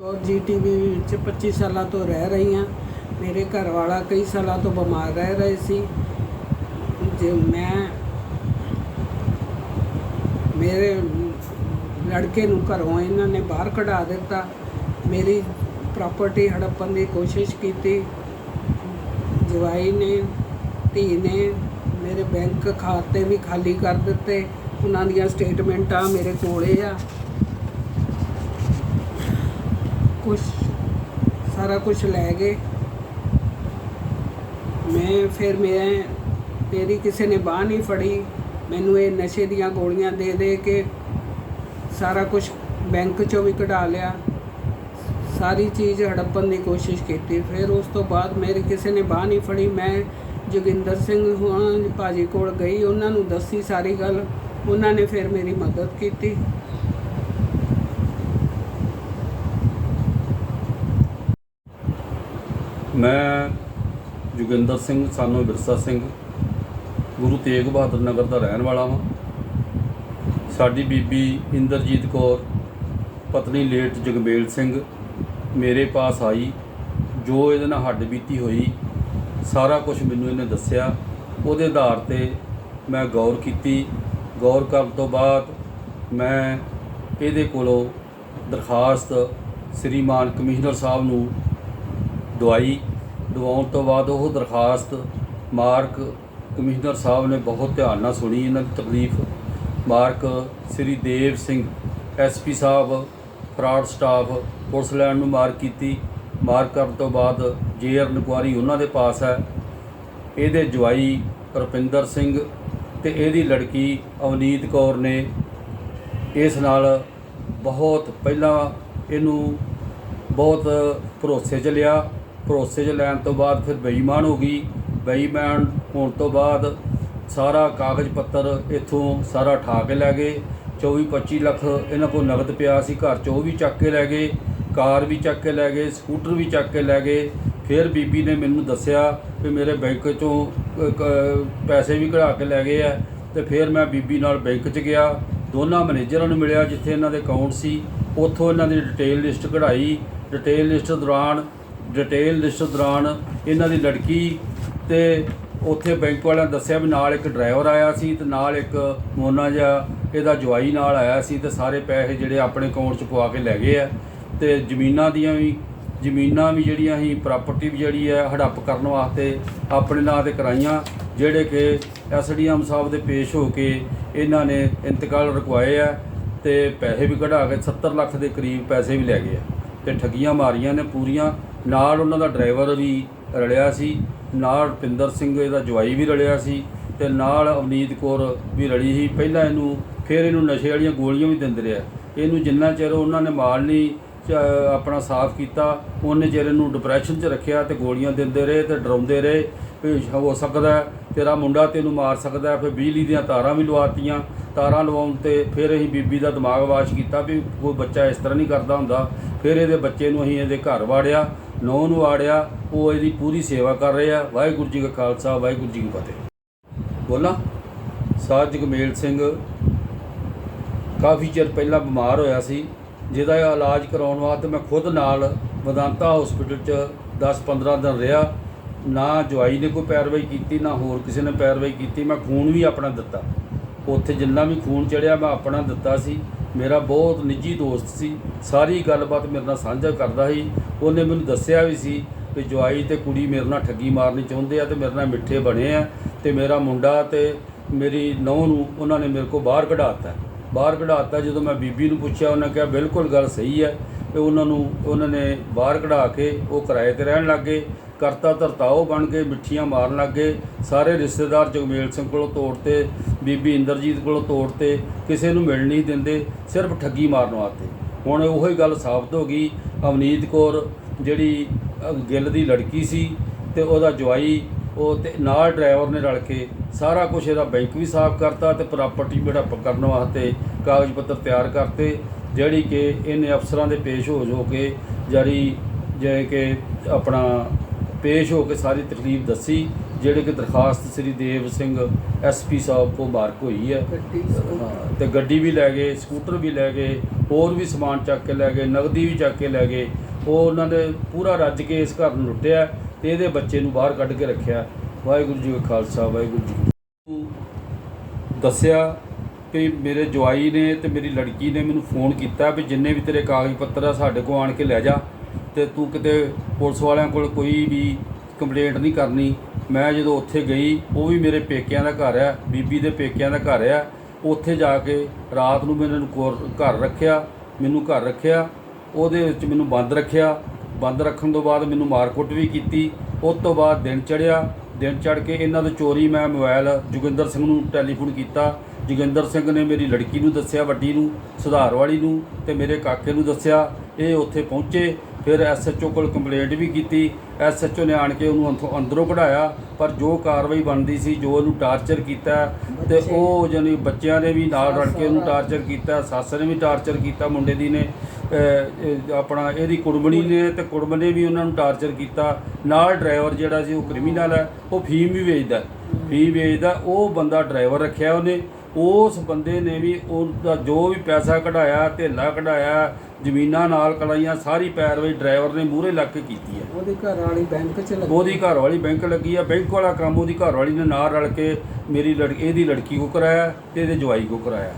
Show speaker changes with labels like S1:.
S1: ਔਰ ਜੀਟੀਵੀ ਵਿੱਚ 25 ਸਾਲਾਂ ਤੋਂ ਰਹਿ ਰਹੀ ਹਾਂ ਮੇਰੇ ਘਰ ਵਾਲਾ ਕਈ ਸਾਲਾਂ ਤੋਂ ਬਿਮਾਰ ਰਹਿ ਰਹੇ ਸੀ। ਜੇ ਮੈਂ ਮੇਰੇ ਲੜਕੇ ਨੂੰ ਘਰੋਂ ਇਹਨਾਂ ਨੇ ਬਾਹਰ ਕਢਾ ਦਿੱਤਾ। ਮੇਰੀ ਪ੍ਰਾਪਰਟੀ ਹੜੱਪਣ ਦੀ ਕੋਸ਼ਿਸ਼ ਕੀਤੀ। ਜਵਾਈ ਨੇ, ਧੀ ਨੇ ਮੇਰੇ ਬੈਂਕ ਖਾਤੇ ਵੀ ਖਾਲੀ ਕਰ ਦਿੱਤੇ। ਉਹਨਾਂ ਦੀਆਂ ਸਟੇਟਮੈਂਟਾਂ ਮੇਰੇ ਕੋਲੇ ਆ। ਕੁਛ, ਸਾਰਾ ਕੁਝ ਲੈ ਗਏ। ਮੈਂ ਫਿਰ ਮੈਂ ਮੇਰੀ ਕਿਸੇ ਨੇ ਬਾਹ ਨਹੀਂ ਫੜੀ। ਮੈਨੂੰ ਇਹ ਨਸ਼ੇ ਦੀਆਂ ਗੋਲੀਆਂ ਦੇ ਦੇ ਕੇ ਸਾਰਾ ਕੁਝ ਬੈਂਕ ਚੋਂ ਵੀ ਕਢਾ ਲਿਆ। ਸਾਰੀ ਚੀਜ਼ ਹੜੱਪਣ ਦੀ ਕੋਸ਼ਿਸ਼ ਕੀਤੀ। ਫਿਰ ਉਸ ਤੋਂ ਬਾਅਦ ਮੇਰੀ ਕਿਸੇ ਨੇ ਬਾਹ ਨਹੀਂ ਫੜੀ। ਮੈਂ ਜੋਗਿੰਦਰ ਸਿੰਘ ਹੋਣਾ ਭਾਜੀ ਕੋਲ ਗਈ। ਉਹਨਾਂ ਨੂੰ ਦੱਸੀ ਸਾਰੀ ਗੱਲ। ਉਹਨਾਂ ਨੇ ਫਿਰ ਮੇਰੀ ਮਦਦ ਕੀਤੀ।
S2: ਮੈਂ ਜੋਗਿੰਦਰ ਸਿੰਘ ਸਾਨੂੰ ਬਿਰਸਾ ਸਿੰਘ, ਗੁਰੂ ਤੇਗ ਬਹਾਦਰ ਨਗਰ ਦਾ ਰਹਿਣ ਵਾਲਾ ਹਾਂ ਸਾਡੀ ਬੀਬੀ ਇੰਦਰਜੀਤ ਕੌਰ, ਪਤਨੀ ਲੇਟ ਜਗਮੇਲ ਸਿੰਘ, ਮੇਰੇ ਪਾਸ ਆਈ। ਜੋ ਇਹਦੇ ਨਾਲ ਹੱਡ ਬੀਤੀ ਹੋਈ, ਸਾਰਾ ਕੁਝ ਮੈਨੂੰ ਇਹਨੇ ਦੱਸਿਆ। ਉਹਦੇ ਆਧਾਰ ਤੇ ਮੈਂ ਗੌਰ ਕੀਤੀ। ਗੌਰ ਕਰਨ ਤੋਂ ਬਾਅਦ ਮੈਂ ਇਹਦੇ ਕੋਲੋਂ ਦਰਖਾਸਤ ਸ੍ਰੀਮਾਨ ਕਮਿਸ਼ਨਰ ਸਾਹਿਬ ਨੂੰ ਦਵਾਈ। ਦਵਾਉਣ ਤੋਂ ਬਾਅਦ ਉਹ ਦਰਖਾਸਤ ਮਾਰਕ ਕਮਿਸ਼ਨਰ ਸਾਹਿਬ ਨੇ ਬਹੁਤ ਧਿਆਨ ਨਾਲ ਸੁਣੀ, ਇਹਨਾਂ ਦੀ ਤਕਲੀਫ। ਮਾਰਕ ਸ੍ਰੀ ਦੇਵ ਸਿੰਘ ਐਸਪੀ ਸਾਹਿਬ, ਫਰਾਡ ਸਟਾਫ, ਪੁਲਿਸ ਲਾਈਨ ਨੂੰ ਮਾਰ ਕੀਤੀ। ਮਾਰ ਕਰਨ ਤੋਂ ਬਾਅਦ ਜੇਆਰ ਇਨਕੁਆਰੀ ਉਹਨਾਂ ਦੇ ਪਾਸ ਹੈ। ਇਹਦੇ ਜਵਾਈ ਰੁਪਿੰਦਰ ਸਿੰਘ ਤੇ ਇਹਦੀ ਲੜਕੀ ਅਵਨੀਤ ਕੌਰ ਨੇ ਇਸ ਨਾਲ ਬਹੁਤ ਪਹਿਲਾਂ ਇਹਨੂੰ ਬਹੁਤ ਭਰੋਸੇ 'ਚ ਲਿਆ। ਭਰੋਸੇ 'ਚ ਲੈਣ ਤੋਂ ਬਾਅਦ ਫਿਰ ਬੇਈਮਾਨ ਹੋ ਗਈ। ਬੇਈਮਾਨ ਹੋਣ ਤੋਂ ਬਾਅਦ ਸਾਰਾ ਕਾਗਜ਼ ਪੱਤਰ ਇੱਥੋਂ ਸਾਰਾ ਠਾ ਕੇ ਲੈ ਗਏ। 24 25 ਲੱਖ ਇਹਨਾਂ ਕੋਲ ਨਗਦ ਪਿਆ ਸੀ। ਘਰ 'ਚ ਉਹ ਵੀ ਚੱਕ ਕੇ ਲੈ ਗਏ, ਕਾਰ ਵੀ ਚੱਕ ਕੇ ਲੈ ਗਏ, ਸਕੂਟਰ ਵੀ ਚੱਕ ਕੇ ਲੈ ਗਏ। ਫਿਰ ਬੀਬੀ ਨੇ ਮੈਨੂੰ ਦੱਸਿਆ ਕਿ ਮੇਰੇ ਬੈਂਕ 'ਚੋਂ ਪੈਸੇ ਵੀ ਕਢਾ ਕੇ ਲੈ ਗਏ ਆ। ਤੇ ਫਿਰ ਮੈਂ ਬੀਬੀ ਨਾਲ ਬੈਂਕ 'ਚ ਗਿਆ। ਦੋਨਾਂ ਮੈਨੇਜਰਾਂ ਨੂੰ ਮਿਲਿਆ ਜਿੱਥੇ ਇਹਨਾਂ ਦੇ ਅਕਾਊਂਟ ਸੀ। ਉੱਥੋਂ ਇਹਨਾਂ ਦੀ ਡਿਟੇਲ ਲਿਸਟ ਕਢਾਈ। ਡਿਟੇਲ ਲਿਸਟ ਦੌਰਾਨ ਡਿਟੇਲ ਲਿਸਟ ਦੌਰਾਨ ਇਹਨਾਂ ਦੀ ਲੜਕੀ ਤੇ ਉੱਥੇ ਬੈਂਕ ਵਾਲਿਆਂ ਨੇ ਦੱਸਿਆ ਵੀ ਨਾਲ ਇੱਕ ਡਰਾਈਵਰ ਆਇਆ ਸੀ ਤੇ ਨਾਲ ਇੱਕ ਮੋਨਾ ਜਿਹਾ ਇਹਦਾ ਜਵਾਈ ਨਾਲ ਆਇਆ ਸੀ ਤੇ ਸਾਰੇ ਪੈਸੇ ਜਿਹੜੇ ਆਪਣੇ ਅਕਾਊਂਟ 'ਚ ਪਵਾ ਕੇ ਲੈ ਗਏ ਆ ਤੇ ਜ਼ਮੀਨਾਂ ਦੀਆਂ ਵੀ, ਜ਼ਮੀਨਾਂ ਵੀ ਜਿਹੜੀਆਂ ਹੀ ਪ੍ਰਾਪਰਟੀ ਵੀ ਜਿਹੜੀ ਹੈ ਹੜੱਪ ਕਰਨ ਵਾਸਤੇ ਆਪਣੇ ਨਾਂ ਤੇ ਕਰਾਈਆਂ, ਜਿਹੜੇ ਕਿ ਐਸਡੀਐਮ ਸਾਹਿਬ ਦੇ ਪੇਸ਼ ਹੋ ਕੇ ਇਹਨਾਂ ਨੇ ਇੰਤਕਾਲ ਰਕਵਾਏ ਆ ਤੇ ਪੈਸੇ ਵੀ ਕਢਾ ਕੇ 70 ਲੱਖ ਦੇ ਕਰੀਬ ਪੈਸੇ ਵੀ ਲੈ ਗਏ ਆ ਤੇ ਠੱਗੀਆਂ ਮਾਰੀਆਂ ਨੇ ਪੂਰੀਆਂ। ਨਾਲ ਉਹਨਾਂ ਦਾ ਡਰਾਈਵਰ ਵੀ ਰਲਿਆ ਸੀ, ਨਾਲ ਰੁਪਿੰਦਰ ਸਿੰਘ ਇਹਦਾ ਜਵਾਈ ਵੀ ਰਲਿਆ ਸੀ ਤੇ ਨਾਲ ਅਵਨੀਤ ਕੌਰ ਵੀ ਰਲੀ ਸੀ। ਪਹਿਲਾਂ ਇਹਨੂੰ ਫਿਰ ਇਹਨੂੰ ਨਸ਼ੇ ਵਾਲੀਆਂ ਗੋਲੀਆਂ ਵੀ ਦਿੰਦੇ ਰਿਹਾ। ਇਹਨੂੰ ਜਿੰਨਾ ਚਿਰ ਉਹਨਾਂ ਨੇ ਮਾਲ ਨਹੀਂ ਆਪਣਾ ਸਾਫ਼ ਕੀਤਾ, ਉਹਨੇ ਚਿਰ ਇਹਨੂੰ ਡਿਪਰੈਸ਼ਨ 'ਚ ਰੱਖਿਆ ਤੇ ਗੋਲੀਆਂ ਦਿੰਦੇ ਰਹੇ ਤੇ ਡਰਾਉਂਦੇ ਰਹੇ। ਵੀ ਹੋ ਸਕਦਾ ਤੇਰਾ ਮੁੰਡਾ ਤੈਨੂੰ ਮਾਰ ਸਕਦਾ ਫਿਰ ਬਿਜਲੀ ਦੀਆਂ ਤਾਰਾਂ ਵੀ ਲਵਾਤੀਆਂ। ਤਾਰਾਂ ਲਵਾਉਣ ਤੇ ਫਿਰ ਅਸੀਂ ਬੀਬੀ ਦਾ ਦਿਮਾਗ ਵਾਸ਼ ਕੀਤਾ ਵੀ ਕੋਈ ਬੱਚਾ ਇਸ ਤਰ੍ਹਾਂ ਨਹੀਂ ਕਰਦਾ ਹੁੰਦਾ। ਫਿਰ ਇਹਦੇ ਬੱਚੇ ਨੂੰ ਅਸੀਂ ਇਹਦੇ ਘਰ ਵਾੜਿਆ। ਨੌ ਨੂੰ ਆੜਿਆ, ਉਹ ਇਹਦੀ ਪੂਰੀ ਸੇਵਾ ਕਰ ਰਹੇ ਆ। ਵਾਹਿਗੁਰੂ ਜੀ ਕਾ ਖਾਲਸਾ, ਵਾਹਿਗੁਰੂ ਜੀ ਕੀ ਫਤਿਹ। ਬੋਲਾਂ ਸਾਧ ਜਗਮੇਲ ਸਿੰਘ ਕਾਫੀ ਚਿਰ ਪਹਿਲਾਂ ਬਿਮਾਰ ਹੋਇਆ ਸੀ। ਜਿਹਦਾ ਇਲਾਜ ਕਰਾਉਣ ਵਾਸਤੇ ਮੈਂ ਖੁਦ ਨਾਲ ਵਦਾਂਤਾ ਹਸਪੀਟਲ 'ਚ 10-15 ਦਿਨ ਰਿਹਾ। ਨਾ ਜਵਾਈ ਨੇ ਕੋਈ ਪੈਰਵਾਈ ਕੀਤੀ, ਨਾ ਹੋਰ ਕਿਸੇ ਨੇ ਪੈਰਵਾਈ ਕੀਤੀ। ਮੈਂ ਖੂਨ ਵੀ ਆਪਣਾ ਦਿੱਤਾ। ਉੱਥੇ ਜਿੰਨਾ ਵੀ ਖੂਨ ਚੜਿਆ, ਮੈਂ ਆਪਣਾ ਦਿੱਤਾ ਸੀ। ਮੇਰਾ ਬਹੁਤ ਨਿੱਜੀ ਦੋਸਤ ਸੀ, ਸਾਰੀ ਗੱਲਬਾਤ ਮੇਰੇ ਨਾਲ ਸਾਂਝਾ ਕਰਦਾ ਸੀ। ਉਹਨੇ ਮੈਨੂੰ ਦੱਸਿਆ ਵੀ ਸੀ ਕਿ ਜਵਾਈ ਤੇ ਕੁੜੀ ਮੇਰੇ ਨਾਲ ਠੱਗੀ ਮਾਰਨੀ ਚਾਹੁੰਦੇ ਆ ਤੇ ਮੇਰੇ ਨਾਲ ਮਿੱਠੇ ਬਣੇ ਆ ਤੇ ਮੇਰਾ ਮੁੰਡਾ ਤੇ ਮੇਰੀ ਨੌਂ ਨੂੰ ਉਹਨਾਂ ਨੇ ਮੇਰੇ ਕੋਲ ਬਾਹਰ ਕਢਾਤਾ। ਬਾਹਰ ਕਢਾਤਾ ਜਦੋਂ ਮੈਂ ਬੀਬੀ ਨੂੰ ਪੁੱਛਿਆ, ਉਹਨਾਂ ਕਿਹਾ, ਬਿਲਕੁਲ ਗੱਲ ਸਹੀ ਹੈ। ਤੇ ਉਹਨਾਂ ਨੂੰ, ਉਹਨਾਂ ਨੇ ਬਾਹਰ ਕਢਾ ਕੇ ਉਹ ਕਿਰਾਏ ਤੇ ਰਹਿਣ ਲੱਗੇ ਕਰਤਾ ਧਰਤਾ ਉਹ ਬਣ ਕੇ ਮਿੱਠੀਆਂ ਮਾਰਨ ਲੱਗੇ ਸਾਰੇ ਰਿਸ਼ਤੇਦਾਰ ਜਗਮੇਲ ਸਿੰਘ ਕੋਲੋਂ ਤੋੜਤੇ ਬੀਬੀ ਇੰਦਰਜੀਤ ਕੋਲੋਂ ਤੋੜਤੇ ਕਿਸੇ ਨੂੰ ਮਿਲ ਨਹੀਂ ਦਿੰਦੇ, ਸਿਰਫ ਠੱਗੀ ਮਾਰਨ ਵਾਸਤੇ। ਹੁਣ ਉਹੀ ਗੱਲ ਸਾਬਤ ਹੋ ਗਈ। ਅਵਨੀਤ ਕੌਰ ਜਿਹੜੀ ਗਿੱਲ ਦੀ ਲੜਕੀ ਸੀ ਤੇ ਉਹਦਾ ਜਵਾਈ, ਉਹ ਤੇ ਨਾਲ ਡਰਾਈਵਰ ਨੇ ਰਲ ਕੇ ਸਾਰਾ ਕੁਝ ਇਹਦਾ ਬੈਂਕ ਵੀ ਸਾਫ਼ ਕਰਤਾ ਤੇ ਪ੍ਰਾਪਰਟੀ ਬੜਾਪ ਕਰਨ ਵਾਸਤੇ ਕਾਗਜ਼ ਪੱਤਰ ਤਿਆਰ ਕਰਤੇ, ਜਿਹੜੀ ਕਿ ਇਹਨੇ ਅਫਸਰਾਂ ਦੇ ਪੇਸ਼ ਹੋ ਜੋ ਕੇ ਜਾਰੀ ਜਿਵੇਂ ਕਿ ਆਪਣਾ ਪੇਸ਼ ਹੋ ਕੇ ਸਾਰੀ ਤਕਲੀਫ ਦੱਸੀ ਜਿਹੜੇ ਕਿ ਦਰਖਾਸਤ ਸ੍ਰੀ ਦੇਵ ਸਿੰਘ ਐਸਪੀ ਸਾਹਿਬ ਕੋ ਮਾਰਕ ਹੋਈ ਹੈ ਤੇ ਗੱਡੀ ਵੀ ਲੈ ਗਏ ਸਕੂਟਰ ਵੀ ਲੈ ਗਏ ਹੋਰ ਵੀ ਸਮਾਨ ਚੱਕ ਕੇ ਲੈ ਗਏ ਨਗਦੀ ਵੀ ਚੱਕ ਕੇ ਲੈ ਗਏ। ਉਹ ਉਹਨਾਂ ਨੇ ਪੂਰਾ ਰੱਜ ਕੇ ਇਸ ਘਰ ਨੂੰ ਲੁੱਟਿਆ ਤੇ ਇਹਦੇ ਬੱਚੇ ਨੂੰ ਬਾਹਰ ਕੱਢ ਕੇ ਰੱਖਿਆ। ਵਾਹਿਗੁਰੂ ਜੀ ਕਾ ਖਾਲਸਾ ਵਾਹਿਗੁਰੂ ਜੀ ਕੀ। ਦੱਸਿਆ ਕਿ ਮੇਰੇ ਜਵਾਈ ਨੇ ਤੇ ਮੇਰੀ ਲੜਕੀ ਨੇ ਮੈਨੂੰ ਫੋਨ ਕੀਤਾ ਵੀ ਜਿੰਨੇ ਵੀ ਤੇਰੇ ਕਾਗਜ਼ ਪੱਤਰ ਆ ਸਾਡੇ ਕੋਲ ਆਣ ਕੇ ਲੈ ਜਾ। ਤੇ ਤੂੰ ਕਿਤੇ ਪੁਲਿਸ ਵਾਲਿਆਂ ਕੋਲ ਕੋਈ ਵੀ ਕੰਪਲੇਂਟ ਨਹੀਂ ਕਰਨੀ। ਮੈਂ ਜਦੋਂ ਉੱਥੇ ਗਈ, ਉਹ ਵੀ ਮੇਰੇ ਪੇਕਿਆਂ ਦਾ ਘਰ ਆ, ਬੀਬੀ ਦੇ ਪੇਕਿਆਂ ਦਾ ਘਰ ਆ। ਉੱਥੇ ਜਾ ਕੇ ਰਾਤ ਨੂੰ ਮੈਨੂੰ ਇਹਨਾਂ ਘਰ ਰੱਖਿਆ, ਮੈਨੂੰ ਘਰ ਰੱਖਿਆ। ਉਹਦੇ ਵਿੱਚ ਮੈਨੂੰ ਬੰਦ ਰੱਖਿਆ। ਬੰਦ ਰੱਖਣ ਤੋਂ ਬਾਅਦ ਮੈਨੂੰ ਮਾਰਕੁੱਟ ਵੀ ਕੀਤੀ। ਉਸ ਤੋਂ ਬਾਅਦ ਦਿਨ ਚੜਿਆ ਦਿਨ ਚੜ ਕੇ ਇਹਨਾਂ ਦੇ ਚੋਰੀ ਮੈਂ ਮੋਬਾਈਲ ਜੋਗਿੰਦਰ ਸਿੰਘ ਨੂੰ ਟੈਲੀਫੋਨ ਕੀਤਾ। ਜੋਗਿੰਦਰ ਸਿੰਘ ਨੇ ਮੇਰੀ ਲੜਕੀ ਨੂੰ ਦੱਸਿਆ, ਵੱਡੀ ਨੂੰ, ਸੁਧਾਰ ਵਾਲੀ ਨੂੰ ਤੇ ਮੇਰੇ ਕਾਕੇ ਨੂੰ ਦੱਸਿਆ। ਇਹ ਉੱਥੇ ਪਹੁੰਚੇ। ਫਿਰ ਐਸਐਚਓ ਕੋਲ ਕੰਪਲੇਂਟ ਵੀ ਕੀਤੀ। ਐਸਐਚਓ ਨੇ ਆਣ ਕੇ ਉਹਨੂੰ ਅੰਦਰੋਂ ਕਢਾਇਆ ਪਰ ਜੋ ਕਾਰਵਾਈ ਬਣਦੀ ਸੀ ਜੋ ਉਹਨੂੰ ਟਾਰਚਰ ਕੀਤਾ ਤੇ ਉਹ ਜਾਨੀ ਬੱਚਿਆਂ ਨੇ ਵੀ ਨਾਲ ਰਲ ਕੇ ਉਹਨੂੰ ਟਾਰਚਰ ਕੀਤਾ ਸੱਸ ਨੇ ਵੀ ਟਾਰਚਰ ਕੀਤਾ ਮੁੰਡੇ ਦੀ ਨੇ। ਆਪਣਾ ਇਹਦੀ ਕੁੜਮਣੀ ਨੇ ਤੇ ਕੁੜਮ ਨੇ ਵੀ ਉਹਨਾਂ ਨੂੰ ਟਾਰਚਰ ਕੀਤਾ। ਨਾਲ ਡਰਾਈਵਰ ਜਿਹੜਾ ਸੀ ਉਹ ਕ੍ਰਿਮੀਨਲ ਹੈ ਉਹ ਫੀਮ ਵੀ ਵੇਚਦਾ। ਫੀਮ ਵੇਚਦਾ ਉਹ ਬੰਦਾ ਡਰਾਈਵਰ ਰੱਖਿਆ ਉਹਨੇ। ਉਸ ਬੰਦੇ ਨੇ ਵੀ ਉਹਦਾ ਜੋ ਵੀ ਪੈਸਾ ਕਢਾਇਆ ਧੇਲਾ ਕਢਾਇਆ ਜ਼ਮੀਨਾਂ ਨਾਲ ਕਢਾਈਆਂ ਸਾਰੀ ਪੈਰਵਾਈ ਡਰਾਈਵਰ ਨੇ ਮੂਹਰੇ ਲੱਗ ਕੇ ਕੀਤੀ ਹੈ
S1: ਉਹਦੀ ਘਰ ਵਾਲੀ ਬੈਂਕ ਚ ਲੱਗੀ।
S2: ਉਹਦੀ ਘਰ ਵਾਲੀ ਬੈਂਕ ਲੱਗੀ ਆ। ਬੈਂਕ ਵਾਲਾ ਕੰਮ ਉਹਦੀ ਘਰ ਵਾਲੀ ਨੇ ਨਾਲ ਰਲ ਕੇ ਮੇਰੀ ਲੜਕੀ ਇਹਦੀ ਲੜਕੀ ਕੋ ਕਰਾਇਆ ਤੇ ਇਹਦੇ ਜਵਾਈ ਕੋ ਕਰਾਇਆ।